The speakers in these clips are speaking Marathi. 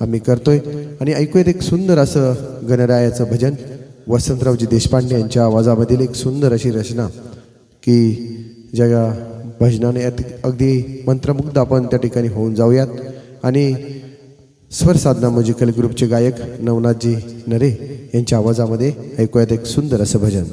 आम्ही करतोय. आणि ऐकूयात एक सुंदर असं गणरायाचं भजन. वसंतरावजी देशपांडे यांच्या आवाजामधील एक सुंदर अशी रचना की ज्या भजनाने अगदी मंत्रमुग्ध आपण त्या ठिकाणी होऊन जाऊयात. आणि स्वर साधना म्युझिकल ग्रुपचे गायक नवनाथजी नरे यांच्या आवाजामध्ये ऐकूयात एक सुंदर असं भजन.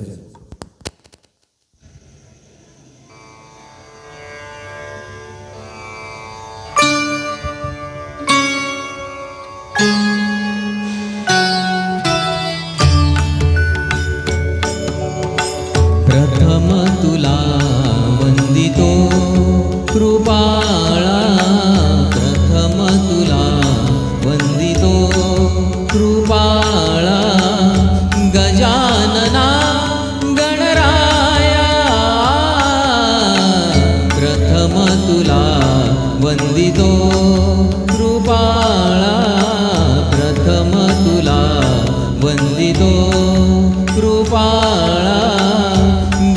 कृपाळा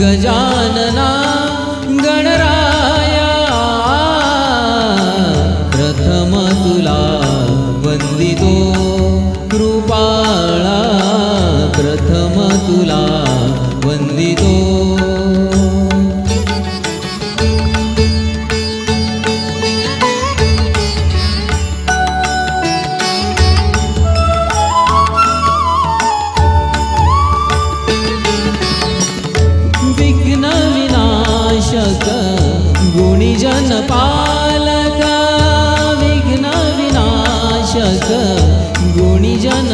गजानना गणराया प्रथम तुला वंदितो कृपाळा प्रथम तुला पालका विघ्न विनाशक गुणीजन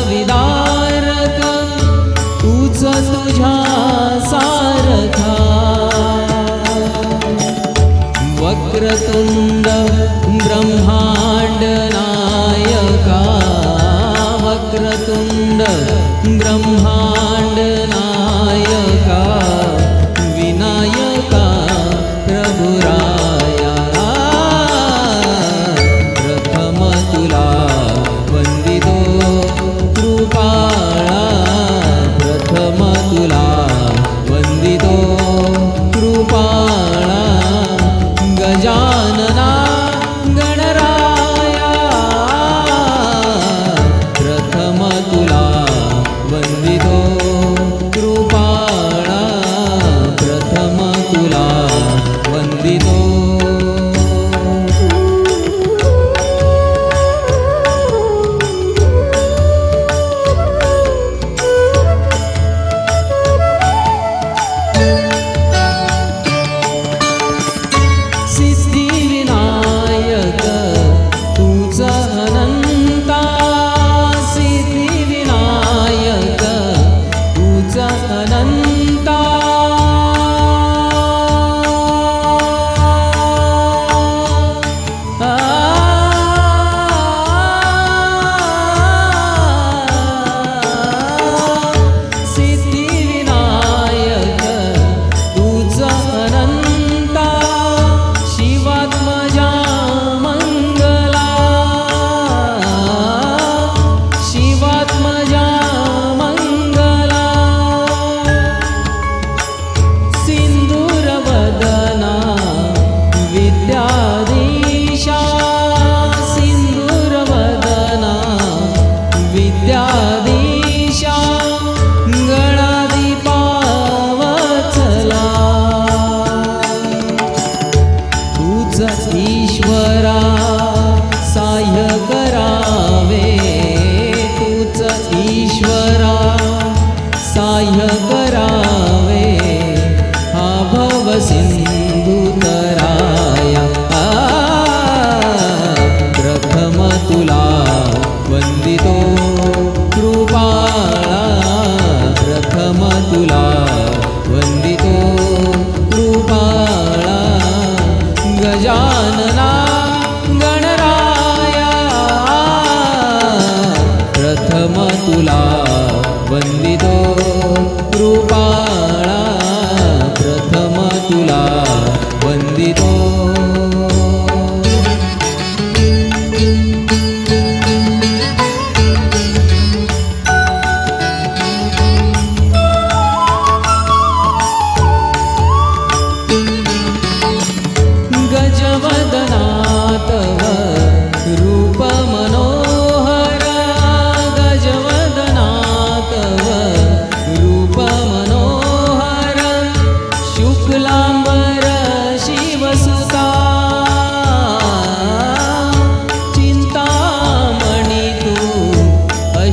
विदारका वक्रतुण्ड ब्रह्माण्ड नायका. वक्रतुण्ड ब्रह्माण्ड नायका.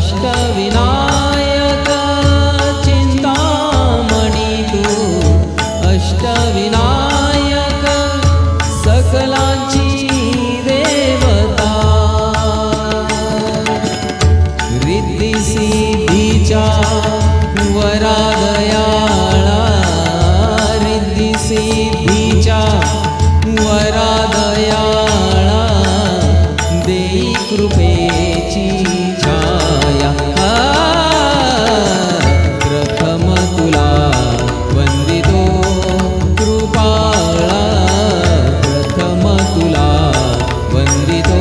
अष्टविनायक चिन्तामणि तु अष्टविनायक सकलाची देवता। रिद्धिसिद्धिचा वरादयाळा। रिद्धिसिद्धिचा वरादयाळा। देई कृपेची प्रथम तुला वंदितो कृपाळा प्रथम वंदितो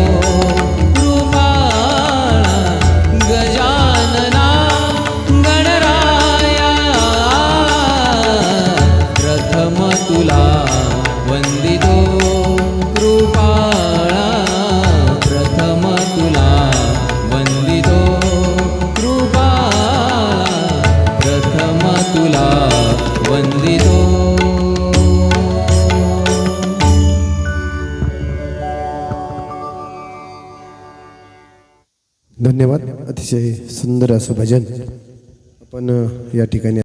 धन्यवाद. अतिशय सुंदर असं भजन आपण या ठिकाणी